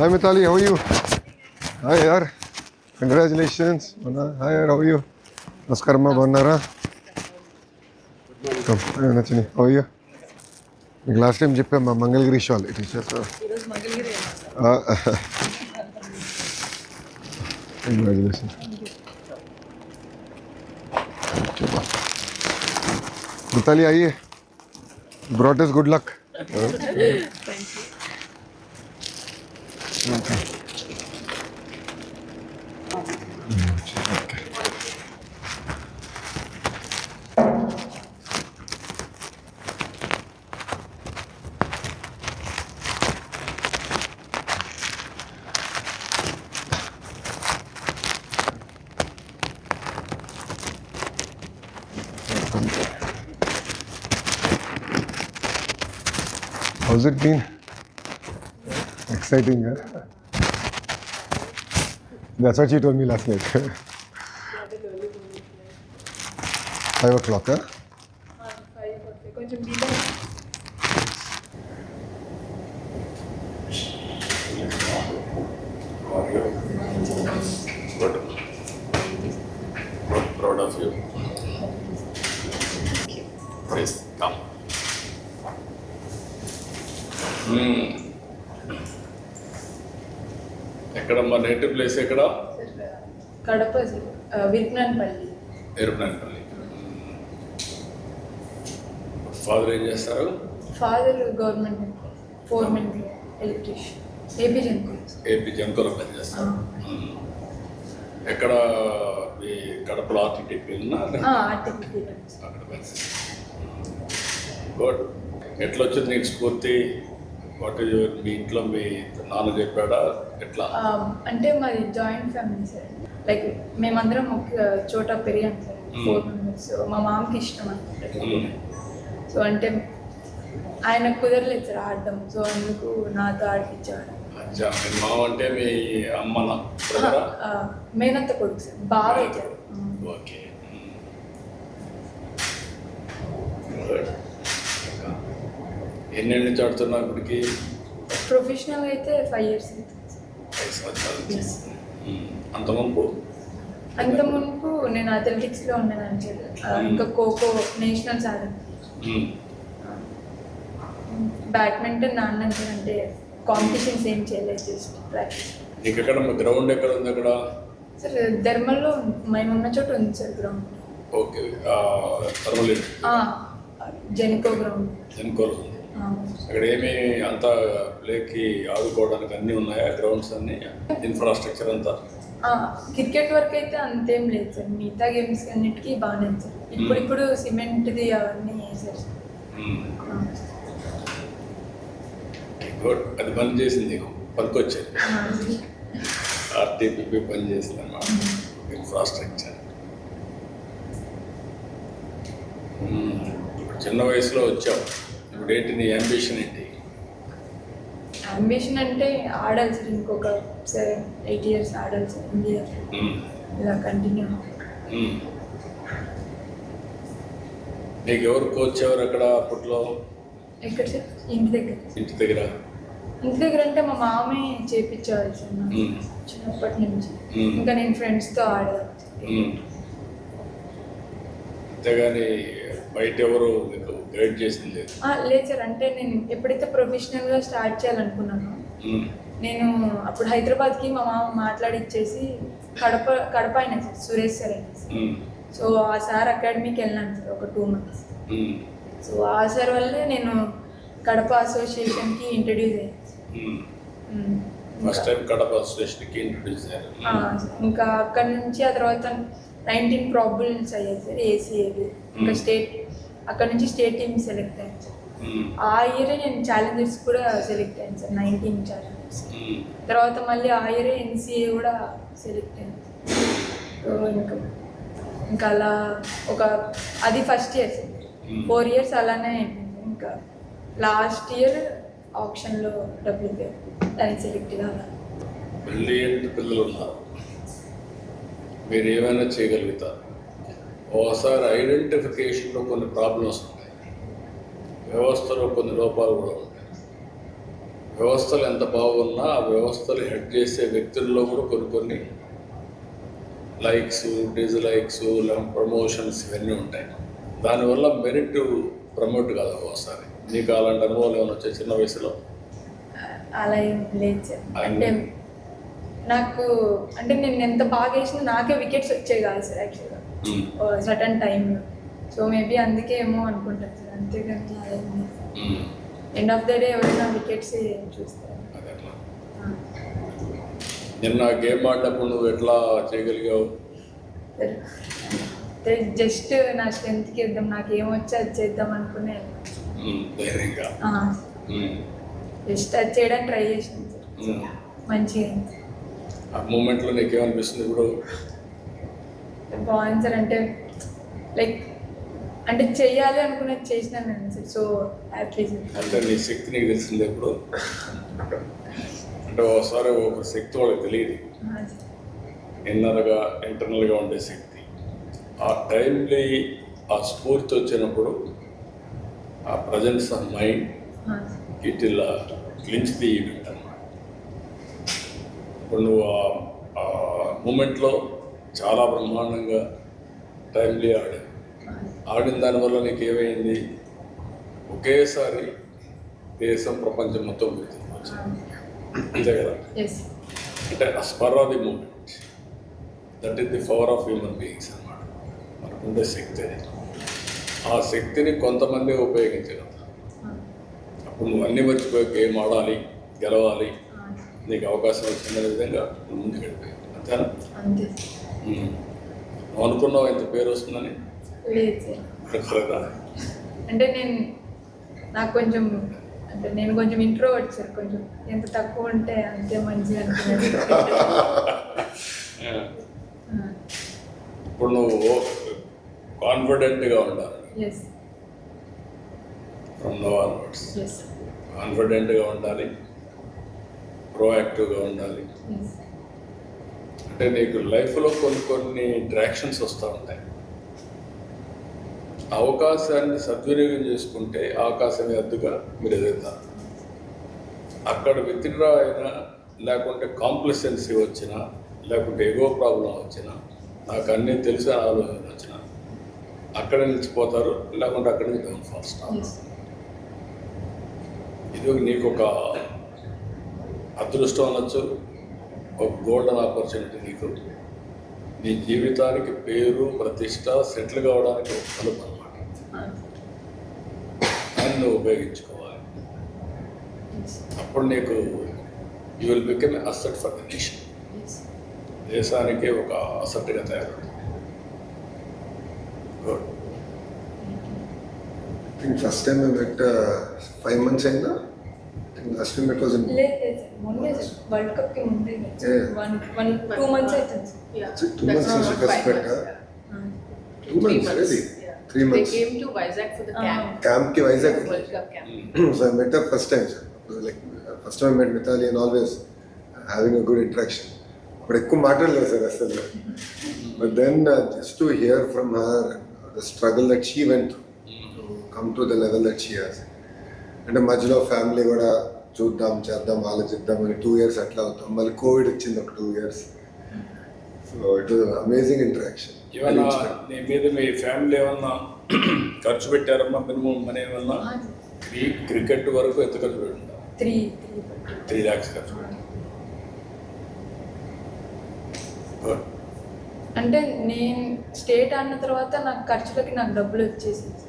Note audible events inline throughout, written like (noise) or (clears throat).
Hi Mitali, how are you? Hi yaar. Congratulations. Hi yaar, how are you? Askarma Banara. Come, Nachini, how are you? Last time jippe Jip Mangalgiri shawl. It is just. Uh, it was Mangalgiri. Uh, congratulations. Mithali आइए broadest good luck thank you How's it been? Exciting, huh? That's what she told me last night. Five o'clock, huh? proud of ఎక్కడ మా native place ఎక్కడ? Kadapa విజ్ఞాన్పల్లి ఎరుపనపల్లి father ఏం చేస్తారు? Father government foreman electrician AP జంకుల్ AP జంకోలో పనిచేస్తారు Hmm. ఎక్కడ ఈ కడపలో ఉన్నా ఆర్టిఫిషియల్ అక్కడ గుడ్ ఎట్లా వచ్చింది నీకు స్ఫూర్తి? వాట్ ఈజ్ మీ ఇంట్లో మీ నాన్న చెప్పాడా? ఎట్లా? అంటే మాది జాయింట్ ఫ్యామిలీ సార్ లైక్ మేమందరం ఒక చోట పెరిగాం సార్ Hmm. ఫోర్ మెంబర్స్ మా మామకి ఇష్టం అనమాట Hmm. సో అంటే ఆయన కుదరలేదు సార్ ఆడడం. సో అందుకు నాతో ఆడిపించాడు మామ అంటే మీ (laughs) ఆ, మేనత్త కొడుకు సార్ బాగా అవుతారు ఓకే. గుడ్ ఎన్నేళ్ళ నుంచి ఆడుతున్నావు ఇప్పటికి ప్రొఫెషనల్ అయితే ఫైవ్ ఇయర్స్ ఐదు సంవత్సరాల మ్మ్. అంత ముందు? అంత మునుపు నేను అథ్లెటిక్స్లో ఉన్నాను సార్ ఆ, ఇంకా ఖోఖో నేషనల్స్ ఆడాను. బ్యాడ్మింటన్ నాన్న సార్ అంటే కాంపిటీషన్స్ ఏం చేయలేదు జస్ట్ ప్రాక్టీస్ నీకు ఎక్కడ గ్రౌండ్ ఎక్కడ ఉంది అక్కడ? సార్ ధర్మల్లో మేము ఉన్న చోట ఉంది సార్ గ్రౌండ్ ఓకే జెనికో గ్రౌండ్ ఎన్కోలు ఉంది అక్కడ ఏమి అంత ప్లేకి ఆడుకోవడానికి అన్నీ ఉన్నాయా? గ్రౌండ్స్ అన్ని? ఇన్ఫ్రాస్ట్రక్చర్ అంతా? క్రికెట్ వరకు అయితే అంతేం లేదు సార్. మిగతా గేమ్స్ అన్నిటికీ బాగానే సార్. ఇప్పుడు ఇప్పుడు సిమెంట్ది అవన్నీ సార్. గుడ్ అది పని చేసింది నీకు. పనికొచ్చేది ఆ, ఆర్టీపీపీ పని చేసింది అన్నమాట ఇన్ఫ్రాస్ట్రక్చర్. చిన్న వయసులో వచ్చావు ఏంటి నీ అంబిషన్ ఏంటి అంబిషన్ అంటే ఆడాలి సార్ ఇంకొక సెవెన్ ఎయిట్ ఇయర్స్ ఆడాలి సార్ ఇండియా. ఇలా కంటిన్యూ మ్మ్. నీకు ఎవరు కోచ్ ఎవరు అక్కడ అప్పట్లో ఎక్కడ సార్ ఇంటి దగ్గర ఇంటి దగ్గర ఇంటి దగ్గర అంటే మా మామే చేపించేవాళ్ళు సార్ మ్మ్. చిన్నప్పటి నుంచి మ్మ్. ఇంకా నేను ఫ్రెండ్స్తో ఆడేదాన్ని. అంతేగాని బయట ఎవరు నీకు గైడ్ చేసింది లేదు సార్ అంటే నేను ఎప్పుడైతే ప్రొఫెషనల్గా స్టార్ట్ చేయాలనుకున్నానో. నేను అప్పుడు హైదరాబాద్కి మా మామ మాట్లాడిచ్చేసి కడప కడప అయినా సార్ సురేష్ సార్ అయినా సార్. సో ఆ సార్ అకాడమీకి వెళ్ళాను సార్ ఒక టూ మంత్స్. సో ఆ సార్ వల్లే నేను కడప అసోసియేషన్కి ఇంట్రడ్యూస్ అయ్యాను. ఫస్ట్ టైం కడప స్టేషన్కి ఇంట్రొడ్యూస్ అయ్యారు ఇంకా అక్కడ నుంచి ఆ తర్వాత నైన్టీన్ ప్రాబుల్స్ అయ్యాయి సార్ ఏసీఏవి ఇంకా. స్టేట్ అక్కడ నుంచి స్టేట్ టీమ్ సెలెక్ట్ అయ్యాను సార్. ఆ ఇయరే నేను ఛాలెంజర్స్ కూడా సెలెక్ట్ అయ్యాను సార్ నైన్టీన్ ఛాలెంజర్స్. తర్వాత మళ్ళీ ఆ ఇయరే ఎన్సీఏ కూడా సెలెక్ట్ అయ్యాను ఇంకా ఇంకా అలా ఒక అది first year sir. Four years అలానే ఇంకా లాస్ట్ ఇయర్ ఆప్షన్లో డబ్బులు పే దానికి సెలెక్ట్ కావాలి పిల్లలు ఉన్నారు. మీరు ఏమైనా చేయగలుగుతారు? ఓసారి ఐడెంటిఫికేషన్లో కొన్ని ప్రాబ్లమ్స్ ఉంటాయి. వ్యవస్థలో కొన్ని లోపాలు కూడా ఉంటాయి. వ్యవస్థలు ఎంత బాగున్నా ఆ వ్యవస్థలు హెడ్ చేసే వ్యక్తుల్లో కూడా కొన్ని కొన్ని లైక్స్ డిజ్లైక్స్ ప్రమోషన్స్ ఇవన్నీ ఉంటాయి. దానివల్ల మెరిట్ ప్రమోట్ కాదు ఒకసారి నీకు అలాంటి అనుభవాలు ఏమైనా వచ్చాయి చిన్న వయసులో? అలా ఏం లేదు అంటే నాకు అంటే నేను ఎంత బాగా వేసినా నాకే వికెట్స్ వచ్చాయి కాదు సార్ యాక్చువల్గా సటన్ టైంలో సో మేబీ అందుకే ఏమో అనుకుంటాను. Sir um, end of the day ఎవరైనా వికెట్స్ చూస్తారు. నిన్న గేమ్ ఆడినప్పుడు నువ్వు ఎట్లా చేయగలిగావు? జస్ట్ నా స్ట్రెంత్కి ఇద్దాం నాకు ఏమొచ్చో అది చేద్దాం అనుకునే జస్ట్ అది చేయడానికి ట్రై చేసాను. మంచిగా. ఆ మూమెంట్లో నీకేమనిపిస్తుంది ఇప్పుడు? బాగుంది సార్ అంటే లైక్ అంటే చెయ్యాలి అనుకున్నది చేసినాను సార్ సో అంటే నీ శక్తి నీకు తెలిసిందే ఇప్పుడు? అంటే ఒకసారి ఒక శక్తి వాళ్ళకి తెలియదు. ఇన్నర్గా ఇంటర్నల్గా ఉండే శక్తి. ఆ టైంలో ఆ స్ఫూర్తి వచ్చినప్పుడు ఆ ప్రజెన్స్ ఆఫ్ మైండ్. ఇట్ ఇలా క్లించ్ ది ఈవెంట్ అన్నమాట ఇప్పుడు నువ్వు ఆ- ఆ మూమెంట్లో చాలా బ్రహ్మాండంగా టైంలీ ఆడావు ఆ, ఆడిన దానివల్ల నీకు ఏమైంది ఒకేసారి దేశం ప్రపంచం మొత్తం గుర్తింపు వచ్చింది అంతే కదా? అంటే ఆ spur of the moment. That is the power of human beings అన్నమాట. మనకుండే శక్తి అది. ఆ శక్తిని కొంతమంది ఉపయోగించగలరు అప్పుడు నువ్వు అన్ని మర్చిపోయి గేమ్ ఆడాలి గెలవాలి. నీకు అవకాశం వచ్చిందనే విధంగా ముందుకు వెళ్ళిపోయావు అంతేనా. నువ్వు అనుకున్నావు ఎంత పేరు వస్తుందని? అంటే నేను నాకు కొంచెం అంటే నేను కొంచెం ఇంట్రో వచ్చాను కొంచెం ఎంత తక్కువ ఉంటే అంతే మంచిగా అనుకున్నాను ఇప్పుడు నువ్వు కాన్ఫిడెంట్గా ఉండాలి. ఫ్రమ్ నో ఆన్వర్డ్స్ కాన్ఫిడెంట్గా ఉండాలి. ప్రోయాక్టివ్గా ఉండాలి. అంటే నీకు లైఫ్లో కొన్ని కొన్ని ఇంట్రాక్షన్స్ వస్తూ ఉంటాయి. అవకాశాన్ని సద్వినియోగం చేసుకుంటే అవకాశమే అద్దుగా మీరు ఎదుగుతారు. అక్కడ విత్డ్రా అయినా లేకుంటే కాంప్లసెన్సీ వచ్చినా లేకుంటే ఎగో ప్రాబ్లం వచ్చినా నాకు అన్నీ తెలిసిన ఆలోచన వచ్చినా అక్కడ నిలిచిపోతారు లేకుంటే అక్కడి నుంచి డౌన్ ఫాస్ట్ ఇది నీకు ఒక అదృష్టం అనొచ్చు. ఒక గోల్డెన్ ఆపర్చునిటీ నీకు నీ జీవితానికి పేరు ప్రతిష్ట సెటిల్ కావడానికి ఒక కలుపు అనమాట దాన్ని నువ్వు ఉపయోగించుకోవాలి. అప్పుడు నీకు you will become asset for the nation దేశానికి ఒక అసెట్గా తయారవుతుంది. Good first time first time months uh, అయినా Sir Yeah. Is it two That's months not since you five first met months, her? yeah. ఆ, two months, really? Yeah. Three months. They came to Vizag for the Ah. camp. Camp ki Vizag. World Cup camp. so I met her first time. Sir. It was like uh, first time I met Mithali and always uh, having a good interaction. But ఎక్కువ మాట్లాడలేదు sir అసలు but then just to hear from her the struggle that she went to come to the level that she has అంటే మధ్యలో family కూడా చూద్దాం చేద్దాం ఆలోచిద్దాం అని టూ ఇయర్స్ అట్లా అవుతాం మళ్ళీ కోవిడ్ వచ్చింది ఒక two years so it was amazing interaction ఏమన్నా నీ మీద మీ ఫ్యామిలీ ఏమన్నా (clears throat) ఖర్చు పెట్టారమ్మా మినిమం మనీ ఏమన్నా? క్రీ క్రికెట్ వరకు ఎంత ఖర్చు పెట్టిందా త్రీ త్రీ త్రీ ల్యాక్స్ ఖర్చు పెట్టారు. అంటే నేను స్టేట్ ఆడిన తర్వాత నాకు ఖర్చులకి నాకు డబ్బులు వచ్చేసింది.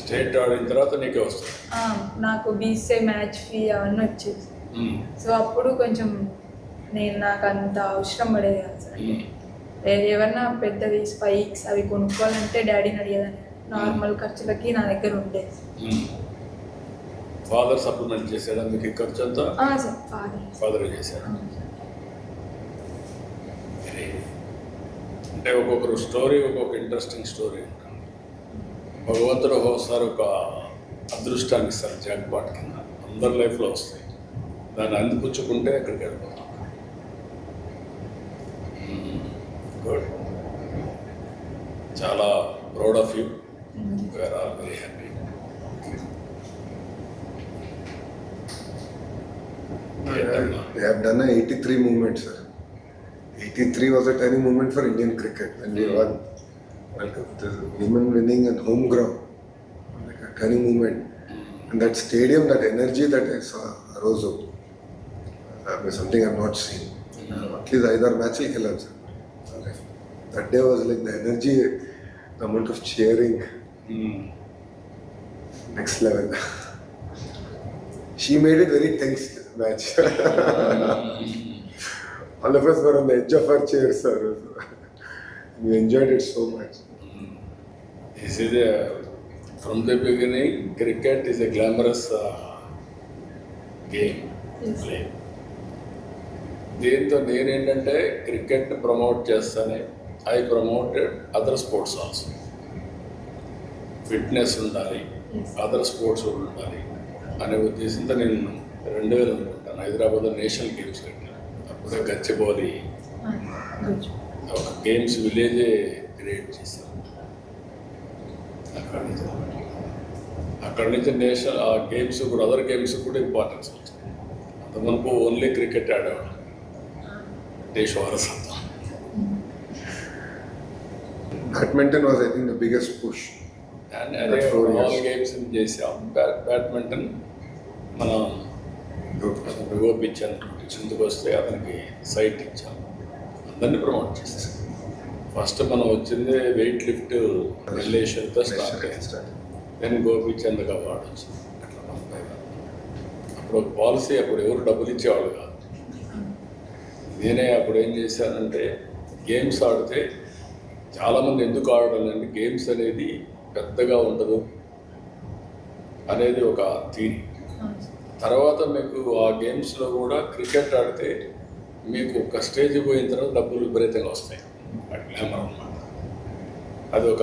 స్టేట్ ఆడిన తర్వాత నీకే వస్తుంది. నాకు బీసీఐ మ్యాచ్ ఫీ అవన్నీ వచ్చేసి మ్మ్. సో అప్పుడు కొంచెం నేను నాకు అంత అవసరం పడేది కాదు సార్. ఎవరన్నా పెద్దవి స్పైక్స్ అవి కొనుక్కోవాలంటే డాడీని అడిగేదాన్ని. నార్మల్ ఖర్చులకి నా దగ్గర ఉండేది. ఫాదర్ సప్లిమెంట్ చేశాడా మీకు ఈ ఖర్చు అంతా? Sir father. ఫాదర్ చేశాడు? అంటే ఒక్కొక్కరు స్టోరీ ఒక్కొక్క ఇంట్రెస్టింగ్ స్టోరీ. ఉంటుంది భగవంతుడు ఒక్కొక్కసారి ఒక అదృష్టాన్ని ఇస్తారు జాక్పాట్ కింద. అందరి లైఫ్లో వస్తాయి. దాన్ని అందిపుచ్చుకుంటే అక్కడికి వెళ్ళిపోతాం. గుడ్ చాలా proud of you where are very happy they have done a 83 movement, sir. 83 was a turning moment for Indian cricket. We won. Like the women winning and home ground, like a turning moment. And that stadium, that energy that I saw arose up, that was something I've not seen. At least either match will kill us. That day was like the energy, the amount of cheering, Mm. next level. she made it very tense match. All of us were on the edge of our chairs, sir. We enjoyed it so much. This is a, from the beginning, cricket is a glamorous uh, game. Yes. Play. దీంతో నేనేంటంటే cricket promote చేస్తానే I promoted other sports also fitness ఉండాలి. Other sports ఉండాలి అనే ఉద్దేశంతో నేను రెండు వేలు అనుకుంటాను హైదరాబాద్లో నేషనల్ గేమ్స్ కట్టాను అప్పుడే గచ్చిబౌలి గుడ్ ఒక గేమ్స్ విలేజే క్రియేట్ చేశాం అక్కడి నుంచి. అక్కడి నుంచి నేషనల్ ఆ గేమ్స్ కూడా అదర్ గేమ్స్ కూడా ఇంపార్టెన్స్ వచ్చింది అంత మనకు ఓన్లీ క్రికెట్ ఆడేవాడు దేశ వారసత్వం. Badminton was, I think, the biggest push. And అదే ఆల్. గేమ్స్ చేసాం బ్యా- బ్యాడ్మింటన్ మనం గోపించాను చిందుకు వస్తే అతనికి సైట్ ఇచ్చాం. అందరినీ ప్రమోట్ చేసాం ఫస్ట్ మనం వచ్చింది వెయిట్ లిఫ్ట్ రిలేషన్తో స్టార్ట్ అయింది నేను గోపిచంద్ అవార్డు వచ్చింది అట్లా వన్ బై వన్ అప్పుడు ఒక పాలసీ అప్పుడు ఎవరు డబ్బులు ఇచ్చేవాళ్ళు కాదు. నేనే అప్పుడు ఏం చేశానంటే గేమ్స్ ఆడితే చాలామంది ఎందుకు ఆడాలంటే గేమ్స్ అనేది పెద్దగా ఉండదు అనేది ఒక థీరీ తర్వాత మీకు ఆ గేమ్స్లో కూడా క్రికెట్ ఆడితే మీకు ఒక స్టేజ్ పోయిన తర్వాత డబ్బులు విపరీతంగా వస్తాయి. అది గ్లామర్ అనమాట అది ఒక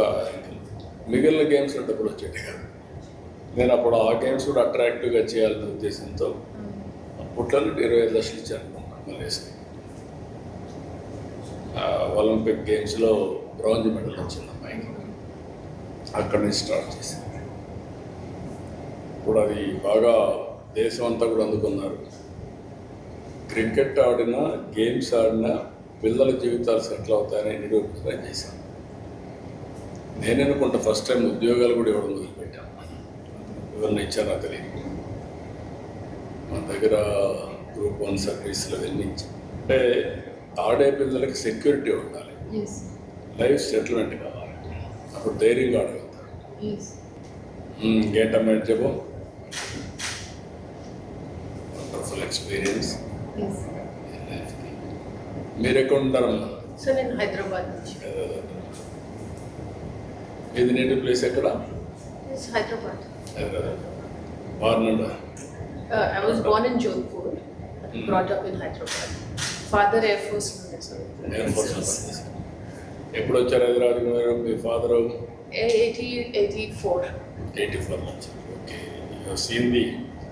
మిగిలిన గేమ్స్లో డబ్బులు వచ్చేది కాదు. నేను అప్పుడు ఆ గేమ్స్ కూడా అట్రాక్టివ్గా చేయాలనే ఉద్దేశంతో అప్పట్లో ఇరవై ఐదు లక్షలు ఇచ్చాను అనుకుంటాను మలేసి ఒలింపిక్ గేమ్స్లో బ్రాంజ్ మెడల్ వచ్చింది అమ్మాయికి. అక్కడి నుంచి స్టార్ట్ చేసింది. ఇప్పుడు అది బాగా దేశం అంతా కూడా అందుకున్నారు. క్రికెట్ ఆడినా గేమ్స్ ఆడినా పిల్లల జీవితాలు సెటిల్ అవుతాయని నిరూపించడం చేశాను. నేను అనుకుంటా ఫస్ట్ టైం ఉద్యోగాలు కూడా ఇవ్వడం మొదలుపెట్టాను. ఎవరిని ఇచ్చానో తెలియదు. మన దగ్గర గ్రూప్ వన్ సర్వీసులు అవన్నీ ఇచ్చాం అంటే ఆడే పిల్లలకి సెక్యూరిటీ ఉండాలి. లైఫ్ సెటిల్మెంట్ కావాలి. అప్పుడు ధైర్యంగా ఆడగలుగుతారు. ఎస్ ఏంటమ్మా చెప్పు. వండర్ఫుల్ ఎక్స్పీరియన్స్ ఎస్ మీరు ఎక్కడ ఉంటారమ్మా సో నేను హైదరాబాద్ నుంచి. ఇది నేటివ్ ప్లేస్ ఎక్కడ? Hyderabad. born in Jodhpur, Hmm. brought up in Hyderabad. Father Air Force unit, so air force ఎప్పుడు వచ్చారు హైదరాబాద్ మీరు మీ ఫాదర్ 80, 84. ఎయిటీ ఫోర్ నుంచి okay seen the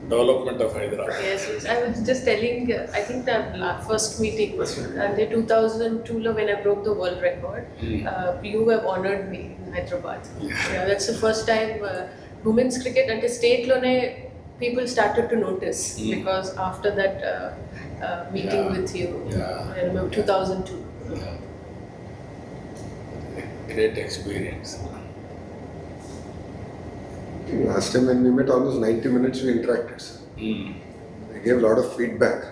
development of Hyderabad. Yes. I was just telling, I think that first meeting was in the 2002 when I broke the world record. Mm. Uh, you have honored me in Hyderabad. Yeah. yeah that's the first time uh, women's cricket at the state level people started to notice mm. because after that uh, uh, meeting yeah. with you, yeah. I remember 2002. Great experience. Last time when we met, almost 90 minutes we interacted. Sir. Hmm. They gave a lot of feedback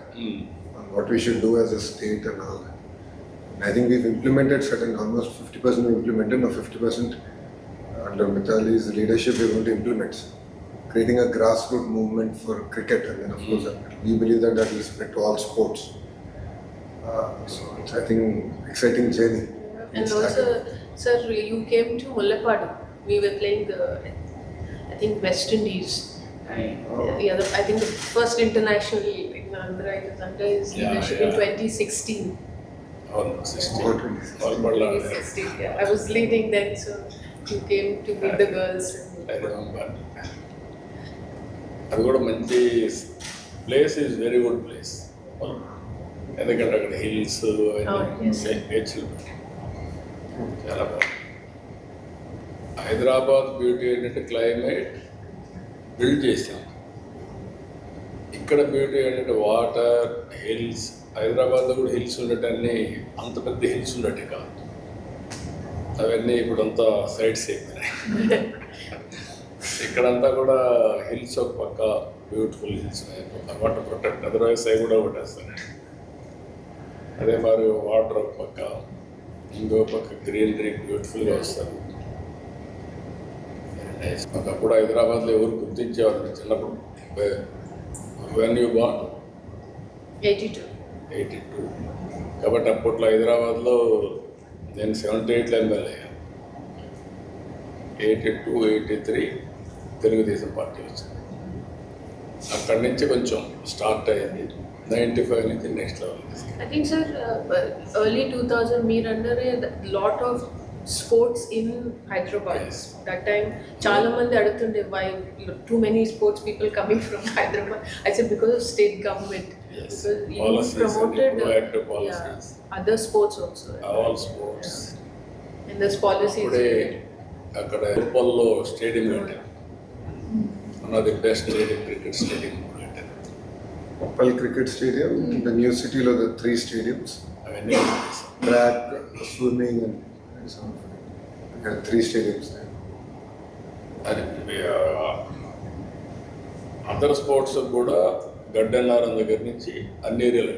on what we should do as a state and all that. And I think we've implemented certain, almost 50% we implemented, or 50% under Mitali's leadership we're going to implement. sir. Creating a grassroots movement for cricket and then of course we believe that that will spread to all sports. Uh, so it's, I think, exciting journey. And We also, started. sir, you came to Mullapadu. We were playing the, I think, West Indies. Oh. Yeah, the, I think the first international in Andhra is under his Yeah, leadership in yeah. 2016. అవును sixty Oh, 2016. వాళ్ళు పడలా 2016, yeah. I was leading then, so you came to meet the girls. I remember అది కూడా మంచి place is very good place ఎందుకంటే అక్కడ hills Oh, yes. Nature చాలా బాగుంది Hyderabad beauty ఏంటంటే క్లైమేట్ బిల్డ్ చేసాం ఇక్కడ బ్యూటీ ఏంటంటే వాటర్ హిల్స్ హైదరాబాద్లో కూడా హిల్స్ ఉండటాన్ని అంత పెద్ద హిల్స్ ఉండటే కాదు. అవన్నీ ఇప్పుడు అంతా సైడ్స్ అయిపోయినాయి ఇక్కడంతా కూడా హిల్స్ ఒక పక్క beautiful hills water protect otherwise అవి కూడా కొట్టేస్తాను అదే మరి వాటర్ ఒక పక్క ఇంకో పక్క గ్రీనరీ బ్యూటిఫుల్గా వస్తారు ఒకప్పుడు హైదరాబాద్లో ఎవరు గుర్తించేవారు చిన్నప్పుడు? When you born 82. Eighty two. కాబట్టి అప్పట్లో హైదరాబాద్లో నేను సెవెంటీ ఎయిట్లో MLA eighty two eighty three Telugu Desam party వచ్చింది. అక్కడి నుంచి కొంచెం స్టార్ట్ అయ్యింది. నైంటీ ఫైవ్ నుంచి next level I think, sir, uh, early 2000, me under a lot of sports in Hyderabad. Yes. That time, చాలా మంది అడుగుతుండే why too many sports people coming from Hyderabad. I said because of state government. Yes. Because you Policies and promoted uh, proactive policies. yeah, other sports also. All sports And this policy is అప్పుడే there. అక్కడ ఉప్పల్లో stadium కట్టారు one of the best stadium cricket stadium కట్టారు Uppal Cricket Stadium, the new city లో the three stadiums, అవన్నీ చేశారు. track, swimming three stadiums అందరు sports కూడా గడ్డన్నారం దగ్గర నుంచి అన్ని ఏరియాలు